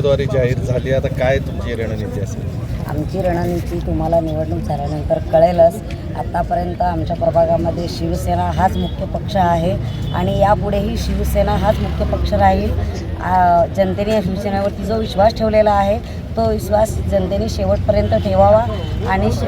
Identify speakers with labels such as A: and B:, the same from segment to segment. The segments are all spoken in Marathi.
A: उमेदवारी जाहीर झाली. आता काय तुमची रणनीती असेल?
B: आमची रणनीती तुम्हाला निवडणूक झाल्यानंतर कळेलच. आत्तापर्यंत आमच्या प्रभागामध्ये शिवसेना हाच मुख्य पक्ष आहे आणि यापुढेही शिवसेना हाच मुख्य पक्ष राहील. जनतेने या शिवसेनेवरती जो विश्वास ठेवलेला आहे तो विश्वास जनतेने शेवटपर्यंत ठेवावा आणि शि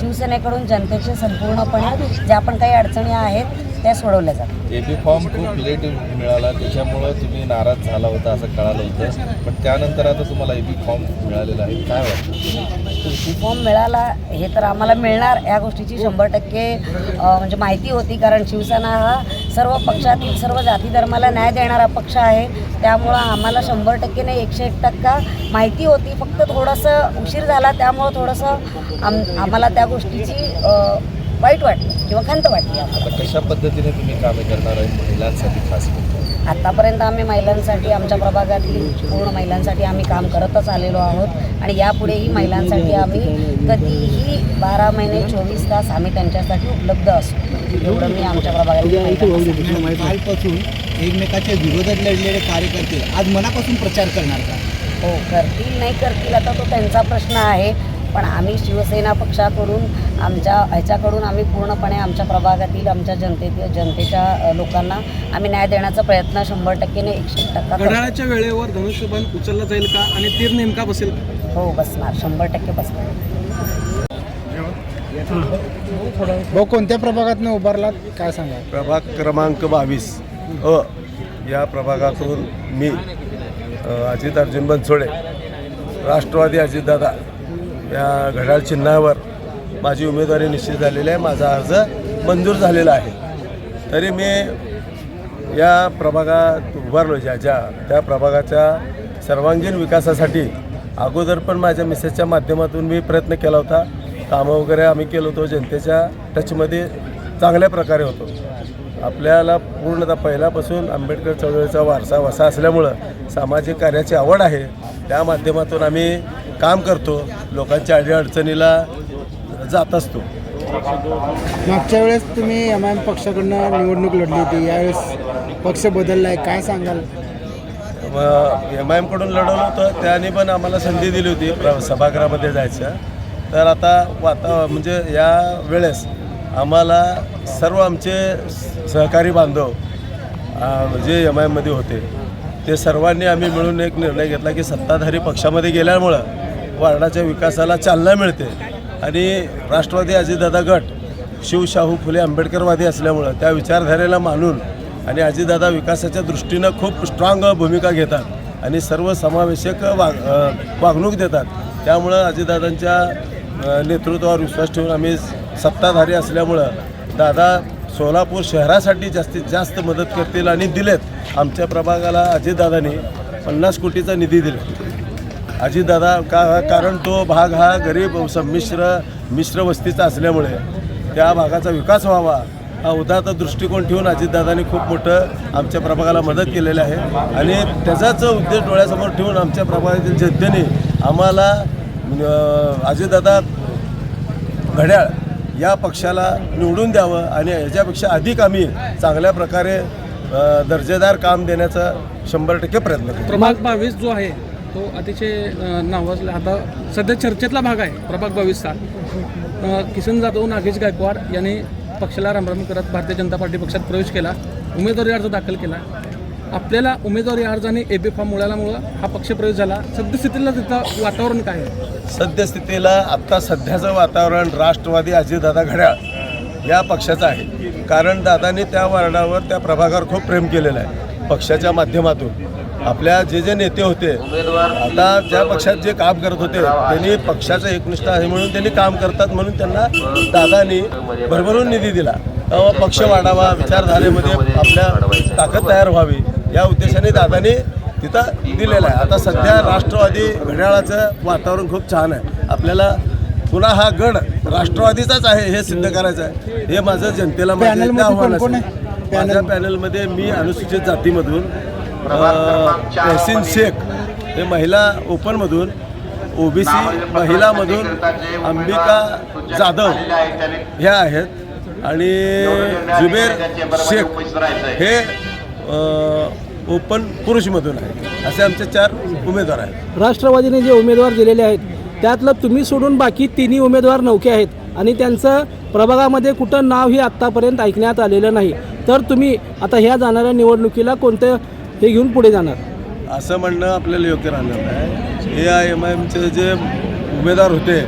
B: शिवसेनेकडून जनतेचे संपूर्णपणे ज्या पण काही अडचणी आहेत त्या सोडवल्या जातात.
A: ए बी फॉर्म खूप लेट मिळाला त्याच्यामुळं तुम्ही नाराज झाला होता असं कळालं होतं. पण त्यानंतर आता तुम्हाला ए बी फॉर्म मिळालेला आहे. काय वाटतं?
B: फॉर्म मिळाला हे तर आम्हाला मिळणार या गोष्टीची शंभर टक्के म्हणजे माहिती होती कारण शिवसेना हा सर्व पक्षातील सर्व जाती धर्माला न्याय देणारा पक्ष आहे. त्यामुळं आम्हाला शंभर टक्के नाही एकशे एक टक्का माहिती होती. फक्त थोडंसं उशीर झाला त्यामुळं थोडंसं आम आम्हाला त्या गोष्टीची अ, वाईट वाटली. किंवा खंत वाटली
A: आता कशा पद्धतीने तुम्ही कामे करणार आहे महिलांसाठी खास करून?
B: आत्तापर्यंत आम्ही महिलांसाठी आमच्या प्रभागातील पूर्ण महिलांसाठी आम्ही काम करतच आलेलो आहोत. आणि यापुढेही महिलांसाठी आम्ही कधीही बारा महिने चोवीस तास आम्ही त्यांच्यासाठी उपलब्ध असू एवढं मी आमच्या प्रभागातील सांगते.
C: कालपासून एकमेकाच्या विरोधात लढलेले कार्यकर्ते आज मनापासून प्रचार करणार का?
B: हो करतील नाही करतील आता तो त्यांचा प्रश्न आहे. पण आम्ही शिवसेना पक्षाकडून आमच्या ह्याच्याकडून आम्ही पूर्णपणे आमच्या प्रभागातील आमच्या जनतेतील जनतेच्या लोकांना आम्ही न्याय देण्याचा प्रयत्न शंभर टक्केने एकशे एक टक्का.
D: घड्याळाच्या वेळेवर धनुष्यबाण उचलला जाईल का आणि तीर नेमका बसेल का?
B: हो बसणार. शंभर टक्के बसणार.
C: भाऊ कोणत्या प्रभागात उभारलात? काय सांगा
E: प्रभाग क्रमांक बावीस. अ या प्रभागातून मी अजित अर्जुन बनसोडे राष्ट्रवादी अजितदादा या घड्याळ चिन्हावर माझी उमेदवारी निश्चित झालेली आहे. माझा अर्ज मंजूर झालेला आहे. तरी मी या प्रभागात उभारलो ज्या ज्या त्या प्रभागाच्या सर्वांगीण विकासासाठी अगोदर पण माझ्या मिसेसच्या माध्यमातून मी प्रयत्न केला होता. कामं वगैरे आम्ही केलो होतो. जनतेच्या टचमध्ये चांगल्या प्रकारे होतो. आपल्याला पूर्णतः पहिल्यापासून आंबेडकर चळवळीचा वारसा वसा असल्यामुळं सामाजिक कार्याची आवड आहे. त्या माध्यमातून आम्ही काम करतो लोकांच्या अडीअडचणीला जात असतो.
C: मागच्या वेळेस तुम्ही एम आय एम पक्षाकडनं निवडणूक लढली होती यावेळेस पक्ष बदलला आहे काय सांगाल?
E: एम आय एमकडून लढवलं होतं त्याने पण आम्हाला संधी दिली होती प्र सभागृहामध्ये जायचं. तर आता वाता म्हणजे या वेळेस आम्हाला सर्व आमचे सहकारी बांधव जे एम आय एममध्ये होते ते सर्वांनी आम्ही मिळून एक निर्णय घेतला की सत्ताधारी पक्षामध्ये गेल्यामुळं वार्डाच्या विकासाला चालना मिळते. आणि राष्ट्रवादी अजितदादा गट शिवशाहू फुले आंबेडकरवादी असल्यामुळं त्या विचारधारेला मानून आणि अजितदादा विकासाच्या दृष्टीनं खूप स्ट्रॉंग भूमिका घेतात आणि सर्व समावेशक वाग वागणूक देतात. त्यामुळं अजितदादांच्या नेतृत्वावर विश्वास ठेवून आम्ही सत्ताधारी असल्यामुळं दादा सोलापूर शहरासाठी जास्तीत जास्त मदत करतील आणि दिलेत. आमच्या प्रभागाला अजितदादांनी पन्नास कोटीचा निधी दिला. अजितदादा का कारण तो भाग हा गरीब संमिश्र मिश्र वस्तीचा असल्यामुळे त्या भागाचा विकास व्हावा हा उदात्त दृष्टिकोन ठेवून अजितदादांनी खूप मोठं आमच्या प्रभागाला मदत केलेली आहे. आणि त्याचाच उद्देश डोळ्यासमोर ठेवून आमच्या प्रभागातील जनतेने आम्हाला अजितदादा घड्याळ या पक्षाला निवडून द्यावं आणि याच्यापेक्षा अधिक आम्ही चांगल्या प्रकारे दर्जेदार काम देण्याचा शंभर टक्के प्रयत्न
D: क्रमांक बावीस जो आहे तो अतिशय नावाजला आता सध्या चर्चेतला भाग आहे प्रभाग बावीसचा. किसन जाधव नागेश गायकवाड यांनी पक्षाला रामराम करत भारतीय जनता पार्टी पक्षात प्रवेश केला उमेदवारी अर्ज दाखल केला. आपल्याला उमेदवारी अर्ज आणि ए बी फॉर्म मिळाल्यामुळं हा पक्ष प्रवेश झाला. सद्यस्थितीला तिथं वातावरण काय आहे?
E: सद्यस्थितीला आत्ता सध्याचं वातावरण राष्ट्रवादी अजितदादा घड्याळ या पक्षाचं आहे. कारण दादांनी त्या वार्डावर त्या प्रभागावर खूप प्रेम केलेलं आहे. पक्षाच्या माध्यमातून. आपल्या जे जे नेते होते आता ज्या पक्षात जे काम करत होते त्यांनी पक्षाचं एकनिष्ठ आहे म्हणून त्यांनी काम करतात म्हणून त्यांना दादांनी भरभरून निधी दिला. तेव्हा पक्ष वाढावा विचारधारेमध्ये आपल्या ताकद तयार व्हावी या उद्देशाने दादांनी तिथं दिलेलं आहे. आता सध्या राष्ट्रवादी घड्याळाचं वातावरण खूप छान आहे. आपल्याला पुन्हा हा गड राष्ट्रवादीचाच आहे हे सिद्ध करायचं आहे. हे माझं जनतेला
C: पॅनलमध्ये
E: आव्हान.
C: आहे?
E: माझ्या पॅनलमध्ये मी अनुसूचित जातीमधून तहसीन शेख हे महिला ओपनमधून ओबीसी महिलामधून अंबिका जाधव ह्या आहेत. आणि जुबेर शेख हे ओपन पुरुषमधून आहे असे आमचे चार उमेदवार आहेत.
D: राष्ट्रवादीने जे उमेदवार दिलेले आहेत त्यातलं तुम्ही सोडून बाकी तिन्ही उमेदवार नौके आहेत आणि त्यांचं प्रभागामध्ये कुठं नाव हे आत्तापर्यंत ऐकण्यात आलेलं नाही. तर तुम्ही आता ह्या जाणाऱ्या निवडणुकीला कोणतं ते घेऊन पुढे जाणार.
E: असं म्हणणं आपल्याला योग्य राहणार नाही. ए आय एम आय एमचे जे उमेदवार होते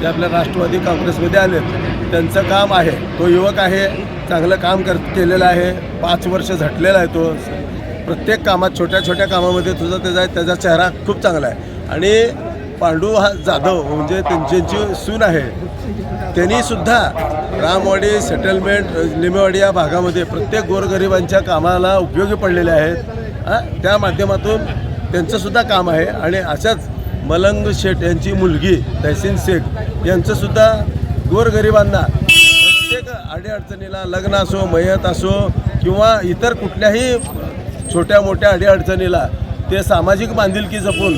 E: ते आपल्या राष्ट्रवादी काँग्रेसमध्ये आलेत त्यांचं काम आहे. तो युवक आहे चांगलं काम कर केलेलं आहे पाच वर्ष झटलेला आहे तो. प्रत्येक कामात छोट्या छोट्या कामामध्ये तुझा त्याचा त्याचा चेहरा खूप चांगला आहे. आणि पांडू हा जाधव म्हणजे त्यांची सून आहे त्यांनी सुद्धा रामवाडी सेटलमेंट लिमेवाडी या भागामध्ये प्रत्येक गोरगरिबांच्या कामाला उपयोगी पडलेले आहेत. त्या माध्यमातून त्यांचंसुद्धा काम आहे. आणि अशाच मलंग शेठ यांची मुलगी तहसीन शेख यांचंसुद्धा गोरगरिबांना प्रत्येक अडीअडचणीला लग्न असो मयत असो किंवा इतर कुठल्याही छोट्या मोठ्या अडीअडचणीला ते सामाजिक बांधिलकी जपून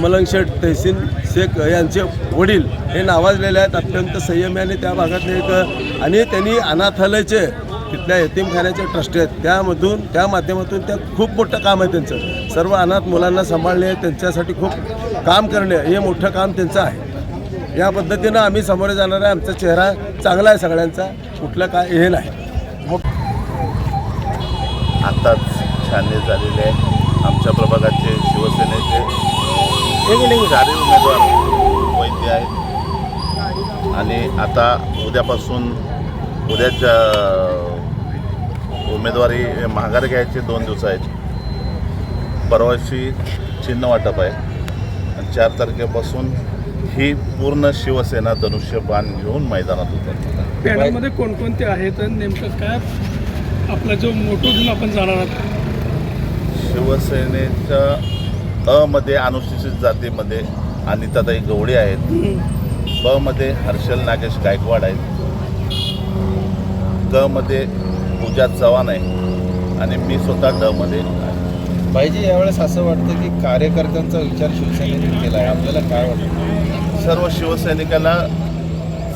E: मलंग शेठ तहसीन शेख यांचे वडील हे नावाजलेले आहेत. अत्यंत संयमी आणि त्या भागातले एक आणि त्यांनी अनाथालयचे तिथल्या यतीमखान्याच्या ट्रस्टी आहेत. त्यामधून त्या माध्यमातून त्या खूप मोठं काम आहे त्यांचं. सर्व अनाथ मुलांना सांभाळणे त्यांच्यासाठी खूप काम करणे हे मोठं काम त्यांचं आहे. या पद्धतीनं आम्ही समोर जाणार आहे. आमचा चेहरा चांगला आहे सगळ्यांचा. कुठलं काय हे नाही.
F: आत्ताच छाननी झालेले आहे आमच्या प्रभागाचे शिवसेनेचे चारही उमेदवार वैद्य आहेत. आणि आता उद्यापासून उद्याच्या उमेदवारी माघार घ्यायचे दोन दिवस आहेत परवाशी चिन्ह वाटप आहे. आणि चार तारखेपासून ही पूर्ण शिवसेना धनुष्यबाण घेऊन मैदानात आहे
D: पॅनलमध्ये कोणकोणते आहेत आणि नेमकं काय आपला जो मोटो घेऊन आपण जाणार आहात?
F: शिवसेनेच्या अ मध्ये अनुसूचित जातीमध्ये अनिताताई गवडे आहेत. ब मध्ये हर्षल नागेश गायकवाड आहेत. क मध्ये पूजा चव्हाण आहे आणि मी स्वतः ड मध्ये आहे.
A: पाहिजे यावेळेस असं वाटतं की कार्यकर्त्यांचा विचार शिवसेनेने केला आहे. आपल्याला काय वाटतं?
F: सर्व शिवसैनिकांना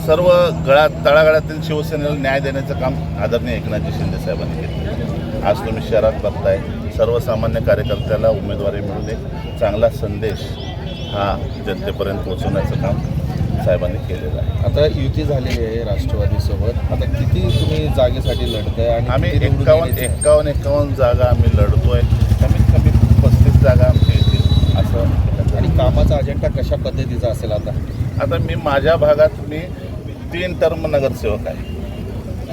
F: सर्व गळा तळागाळातील शिवसेनेला न्याय देण्याचं काम आदरणीय एकनाथजी शिंदे साहेबांनी केलं. आज तुम्ही शहरात बघताय सर्वसामान्य कार्यकर्त्याला उमेदवारी मिळून एक चांगला संदेश हा जनतेपर्यंत पोहोचवण्याचं काम. साहेबांनी केलेलं आहे.
A: आता युती झालेली आहे राष्ट्रवादीसोबत. आता किती तुम्ही जागेसाठी लढताय आणि
F: आम्ही
A: येण्याचे?
F: एक्कावन्न एक्कावन्न जागा आम्ही लढतोय. कमीत कमी पस्तीस जागा आमच्या येतील. असं.
A: आणि कामाचा अजेंडा कशा पद्धतीचा असेल आता?
F: आता मी माझ्या भागात मी तीन टर्म नगरसेवक आहे.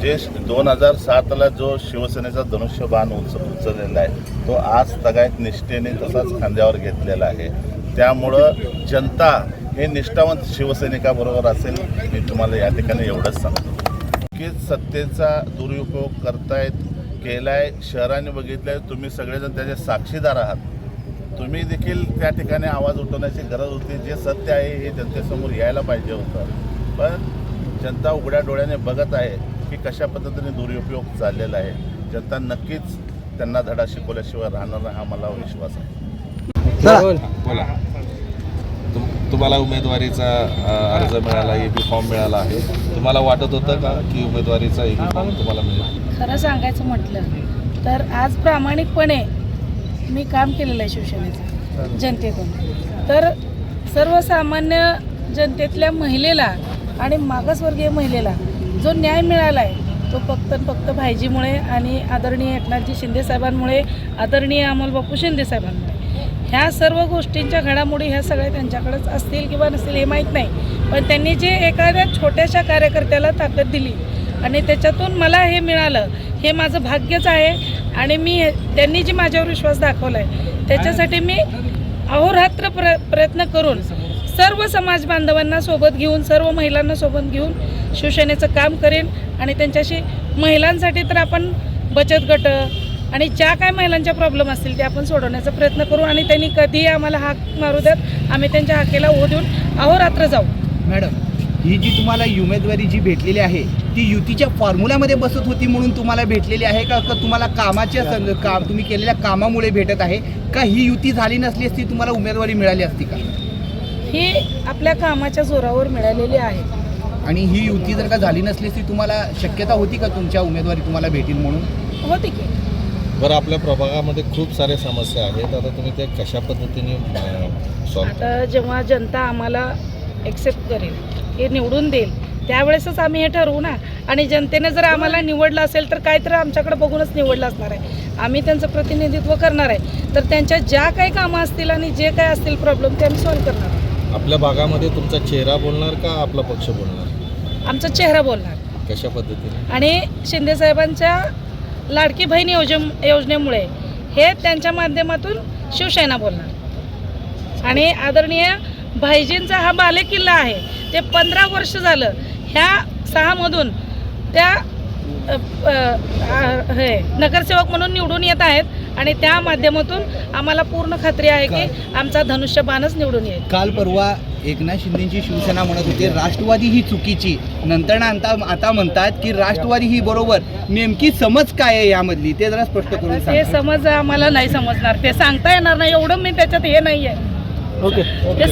F: जे दोन हजार सातला जो शिवसेनेचा धनुष्यबाण उच उचललेला आहे तो आज तगायत निष्ठेने तसाच खांद्यावर घेतलेला आहे. त्यामुळं जनता हे निष्ठावंत शिवसैनिकाबरोबर असेल मी तुम्हाला या ठिकाणी एवढंच सांगतो. की सत्तेचा दुरुपयोग करतायत केलाय शहराने बघितलंय तुम्ही सगळेजण त्याचे साक्षीदार आहात. तुम्ही देखील त्या ठिकाणी आवाज उठवण्याची गरज होती. जे सत्य आहे हे जनतेसमोर यायला पाहिजे होतं. पण जनता उघड्या डोळ्याने बघत आहे की कशा पद्धतीने दुरुपयोग चाललेला आहे. जनता नक्कीच त्यांना धडा शिकवल्याशिवाय राहणार नाही हा मला विश्वास आहे.
A: तुम्हाला उमेदवारीचा अर्ज मिळाला ए बी फॉर्म मिळाला आहे. तुम्हाला वाटत होतं का की उमेदवारीचा ए बी फॉर्म तुम्हाला मिळेल?
G: खरं सांगायचं म्हटलं तर आज प्रामाणिकपणे मी काम केलेलं आहे शिवसेनेचं जनतेतून. तर सर्वसामान्य जनतेतल्या महिलेला आणि मागासवर्गीय महिलेला जो न्याय मिळाला आहे तो फक्त आणि फक्त भाईजीमुळे आणि आदरणीय एकनाथजी शिंदेसाहेबांमुळे आदरणीय अमोलबापू शिंदेसाहेबांमुळे ह्या सर्व गोष्टींच्या घडामोडी ह्या सगळ्या त्यांच्याकडेच असतील किंवा नसतील हे माहीत नाही. पण त्यांनी जे एखाद्या छोट्याशा कार्यकर्त्याला ताकद दिली आणि त्याच्यातून मला हे मिळालं हे माझं भाग्यच आहे आणि मी त्यांनी जी माझ्यावर विश्वास दाखवला आहे त्याच्यासाठी मी अहोरात्र प्र प्रयत्न करून सर्व समाज बांधवांना सोबत घेऊन सर्व महिलांना सोबत घेऊन शिवसेनेचं काम करेन आणि त्यांच्याशी महिलांसाठी तर आपण बचत गट आणि ज्या काय महिलांच्या प्रॉब्लेम असतील ते आपण सोडवण्याचा प्रयत्न करू आणि त्यांनी कधीही आम्हाला हाक मारू द्यात आम्ही त्यांच्या हाकेला ओ देऊन अहोरात्र जाऊ.
H: मॅडम ही जी तुम्हाला उमेदवारी जी भेटलेली आहे ती युतीच्या फॉर्म्युल्यामध्ये बसत होती म्हणून तुम्हाला भेटलेली आहे का? का तुम्हाला कामाच्या संग काम तुम्ही केलेल्या कामामुळे भेटत आहे? का ही युती झाली नसली असती तुम्हाला उमेदवारी मिळाली असती का?
G: ही आपल्या कामाच्या जोरावर मिळालेली आहे.
H: आणि ही युती जर का झाली नसली असती तुम्हाला शक्यता होती का तुमच्या उमेदवारी तुम्हाला भेटेल म्हणून?
G: होती की.
A: बरं आपल्या प्रभागामध्ये खूप साऱ्या समस्या आहेत. आता तुम्ही ते कशा पद्धतीने
G: आता जेव्हा जनता आम्हाला एक्सेप्ट करेल हे निवडून देईल त्यावेळेसच आम्ही हे ठरवू ना. आणि जनतेने जर आम्हाला निवडलं असेल तर काहीतरी आमच्याकडे बघूनच निवडलं असणार आहे. आम्ही त्यांचं प्रतिनिधित्व करणार आहे. तर त्यांच्या ज्या काही कामं असतील आणि जे काही असतील प्रॉब्लेम ते आम्ही सॉल्व्ह करणार.
A: आपल्या भागामध्ये तुमचा चेहरा बोलणार का आपला पक्ष बोलणार?
G: आमचा चेहरा बोलणार.
A: कशा पद्धतीने?
G: आणि शिंदेसाहेबांच्या लाडकी बहीण योजन योजनेमुळे हे त्यांच्या माध्यमातून शिवसेना बोलणार. आणि आदरणीय भाईजींचा हा बालेकिल्ला आहे ते पंधरा वर्ष झालं ह्या सहामधून त्या हे नगरसेवक म्हणून निवडून येत आहेत. आणि त्या माध्यमातून आम्हाला पूर्ण खात्री आहे की आमचा धनुष्यबाणच निवडून येईल.
H: काल परवा एकनाथ शिंदेची शिवसेना म्हणत होती राष्ट्रवादी ही चुकीची. नंतर ना आता आता म्हणतात की राष्ट्रवादी ही बरोबर. नेमकी समज काय आहे यामधली? ते जरा स्पष्ट करून
G: ते समज आम्हाला नाही समजणार. ते सांगता येणार नाही. एवढं मी त्याच्यात हे नाही आहे
C: ओके